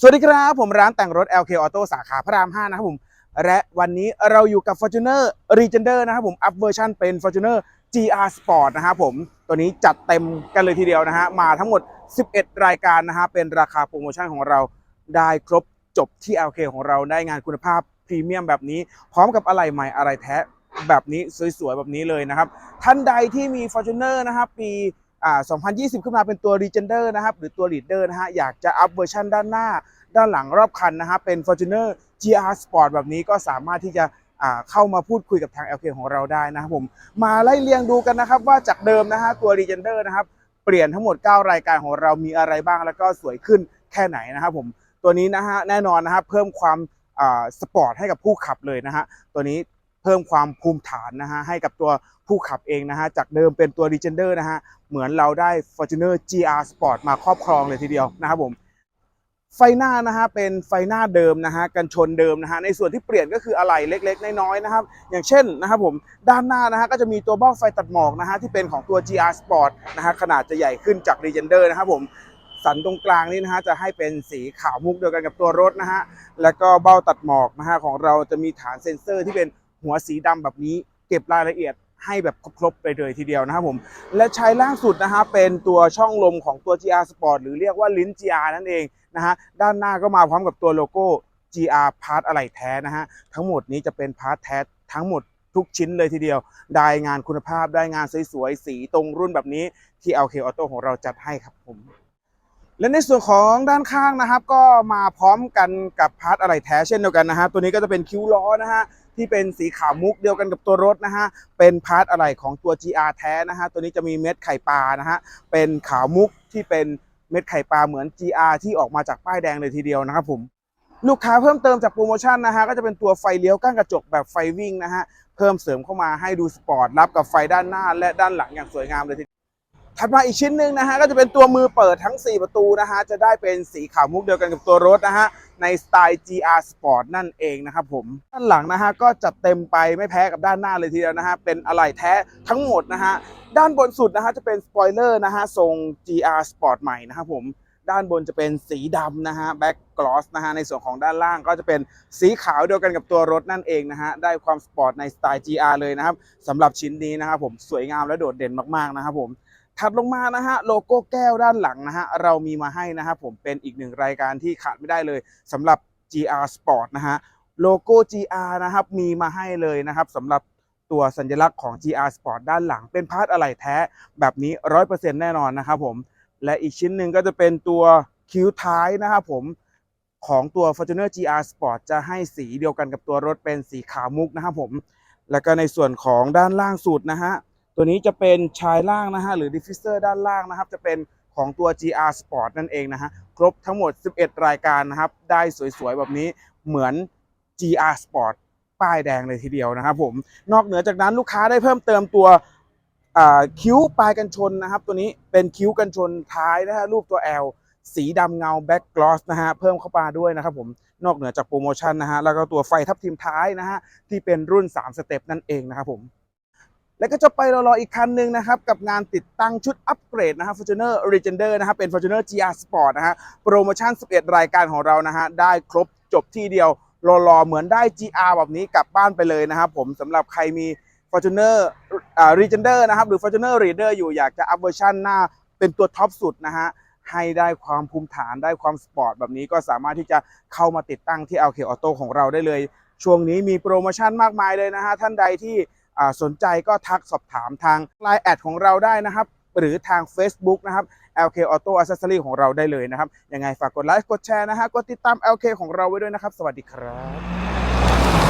สวัสดีครับผมร้านแต่งรถ LK Auto สาขาพระราม 5 นะครับผม และวันนี้เราอยู่กับ Fortuner Legender นะครับผม อัพเวอร์ชันเป็น Fortuner GR Sport นะครับผมตัวนี้จัดเต็มกันเลยทีเดียวนะฮะ มาทั้งหมด 11 รายการนะฮะ เป็นราคาโปรโมชั่นของเราได้ครบจบที่ LK ของเราได้งานคุณภาพพรีเมียมแบบนี้ พร้อมกับอะไหล่ใหม่อะไหล่แท้แบบนี้สวยๆแบบนี้เลยนะครับ ท่านใดที่มี Fortuner นะครับปี อ่า2020 ขึ้นมาเป็นตัว Legender นะครับ หรือตัว Leader นะฮะ อยากจะอัพเวอร์ชันด้านหน้า ด้านหลังรอบคันนะฮะ เป็น Fortuner GR Sport แบบนี้ก็สามารถที่จะเข้ามาพูดคุยกับทาง LK ของเราได้นะครับผม มาไล่เรียงดูกันนะครับ ว่าจากเดิมนะฮะตัว Legender นะครับเปลี่ยนทั้งหมด 9 รายการของเรามีอะไรบ้างแล้วก็สวยขึ้นแค่ไหนนะครับผมตัวนี้นะฮะแน่นอนนะครับเพิ่มความสปอร์ตให้กับผู้ขับเลยนะฮะตัวนี้ เพิ่มความภูมิฐานนะฮะให้กับตัวผู้ขับเองนะฮะจากเดิมเป็นตัว Legender นะฮะเหมือนเราได้ Fortuner GR Sport มาครอบครองเลยทีเดียวนะครับผมไฟหน้านะฮะเป็นไฟหน้าเดิมนะฮะกันชนเดิมนะฮะในส่วนที่เปลี่ยนก็คืออะไหล่เล็กๆน้อยๆนะครับอย่างเช่นนะครับผมด้านหน้านะฮะก็จะมีตัวบ้องไฟตัดหมอกนะฮะที่เป็นของตัว GR Sport นะฮะขนาดจะใหญ่ขึ้นจาก Legender นะครับผมสันตรงกลางนี่นะฮะจะให้เป็นสีขาวมุกเดียวกันกับตัวรถนะฮะแล้วก็เบ้าตัดหมอกนะฮะของเราจะมีฐานเซ็นเซอร์ที่เป็น หัวสีดำแบบนี้เก็บรายละเอียดให้แบบครบๆไปเลยทีเดียวนะครับผม และใช้ล่าสุดนะฮะเป็นตัวช่องลมของตัว GR Sport หรือเรียกว่าลิ้น GR นั่นเองนะฮะด้านหน้าก็มาพร้อมกับตัวโลโก้ GR พาร์ทอะไหล่แท้นะฮะทั้งหมดนี้จะเป็นพาร์ทแท้ทั้งหมดทุกชิ้นเลยทีเดียว ได้งานคุณภาพได้งานสวยๆ สีตรงรุ่นแบบนี้ที่ LK Auto ของเราจัดให้ครับผม และในส่วนของด้านข้างนะครับ ก็มาพร้อมกันกับพาร์ทอะไหล่แท้เช่นเดียวกันนะฮะตัวนี้ก็จะเป็นคิ้วล้อนะฮะ ที่เป็นสีขาวมุกเดียวกันกับตัวรถนะฮะ เป็นพาร์ทอะไหล่ของตัว GR แท้นะฮะ ตัวนี้จะมีเม็ดไข่ปลานะฮะ เป็นขาวมุกที่เป็นเม็ดไข่ปลาเหมือน GR ที่ออกมาจากป้ายแดงเลยทีเดียวนะครับผมลูกค้าเพิ่มเติมจากโปรโมชั่นนะฮะก็จะเป็นตัวไฟเลี้ยวก้านกระจกแบบไฟวิ่งนะฮะเพิ่มเสริมเข้ามาให้ดูสปอร์ตรับกับไฟด้านหน้าและด้านหลังอย่างสวยงามเลยทีเดียว ถัดมาอีกชิ้นหนึ่งนะฮะก็จะเป็นตัวมือเปิดทั้ง 4 ประตูนะฮะจะได้เป็นสีขาวมุกเดียวกันกับตัวรถนะฮะในสไตล์ GR Sport นั่นเองนะครับผมด้านหลังนะฮะก็จัดเต็มไปไม่แพ้กับด้านหน้าเลยทีเดียวนะฮะเป็นอะไหล่แท้ทั้งหมดนะฮะด้านบนสุดนะฮะจะเป็นสปอยเลอร์นะฮะทรง GR Sport ใหม่นะครับผมด้านบนจะเป็นสีดำนะฮะแบ็กกลอสนะฮะในส่วนของด้านล่างก็จะเป็นสีขาวเดียวกันกับตัวรถนั่นเองนะฮะได้ความสปอร์ตในสไตล์ GR เลยนะครับสำหรับชิ้นนี้นะครับผมสวยงามและโดดเด่นมากๆนะครับผม ถัดลงมานะฮะโลโก้แก้วด้านหลังนะฮะเรามีมาให้นะครับผมเป็นอีกหนึ่งรายการที่ขาดไม่ได้เลยสำหรับ GR Sport นะฮะโลโก้ GR นะครับมีมาให้เลยนะครับสำหรับตัวสัญลักษณ์ของ GR Sport ด้านหลัง เป็นพาร์ทอะไหล่แท้แบบนี้ 100%แน่นอนนะครับผม และอีกชิ้นหนึ่งก็จะเป็นตัวคิ้วท้ายนะครับผมของตัว Fortuner GR Sport จะให้สีเดียวกันกับตัวรถเป็นสีขาวมุกนะครับผม แล้วก็ในส่วนของด้านล่างสุดนะฮะ ตัวนี้จะเป็นชายล่างนะฮะหรือ diffuser ด้านล่างนะครับ จะเป็นของตัว GR Sport นั่นเองนะฮะครบทั้งหมด 11 รายการนะครับ ได้สวยๆ แบบนี้เหมือน GR Sport ป้ายแดงเลยทีเดียวนะครับผมนอกเหนือจากนั้นลูกค้าได้เพิ่มเติมตัวคิ้วปลายกันชนนะครับ ตัวนี้เป็นคิ้วกันชนท้ายนะฮะรูปตัว L สีดำเงาแบ็กกลอสนะฮะเพิ่มเข้ามาด้วยนะครับผมนอกเหนือจากโปรโมชั่นนะฮะแล้วก็ตัวไฟทับทิมท้ายนะฮะที่เป็นรุ่น 3 สเต็ปนั่นเองนะครับผม แล้วก็จะไปรอๆอีกคันหนึ่งนะครับกับงานติดตั้งชุดอัปเกรดนะฮะ Fortuner Legender นะครับเป็น Fortuner GR Sport นะฮะโปรโมชั่น 11 รายการของเรานะฮะได้ครบจบที่เดียวรอๆเหมือนได้ GR แบบนี้กลับบ้านไปเลยนะครับผมสำหรับใครมี Fortuner อ่า Legender นะครับหรือ Fortuner Reader อยู่อยากจะอัพเวอร์ชันหน้าเป็นตัวท็อปสุดนะฮะให้ได้ความภูมิฐานได้ความสปอร์ตแบบนี้ก็สามารถที่จะเข้ามาติดตั้งที่ LK Auto ของเราได้เลย ช่วงนี้มีโปรโมชั่นมากมายเลยนะฮะท่านใดที่ สนใจก็ทักสอบถามทาง Line แอดของเราได้นะครับ หรือทาง Facebook นะครับ LK Auto Accessory ของเราได้เลยนะครับ ยังไงฝากกดไลค์กดแชร์นะฮะกดติดตาม LK ของเราไว้ด้วยนะครับ สวัสดีครับ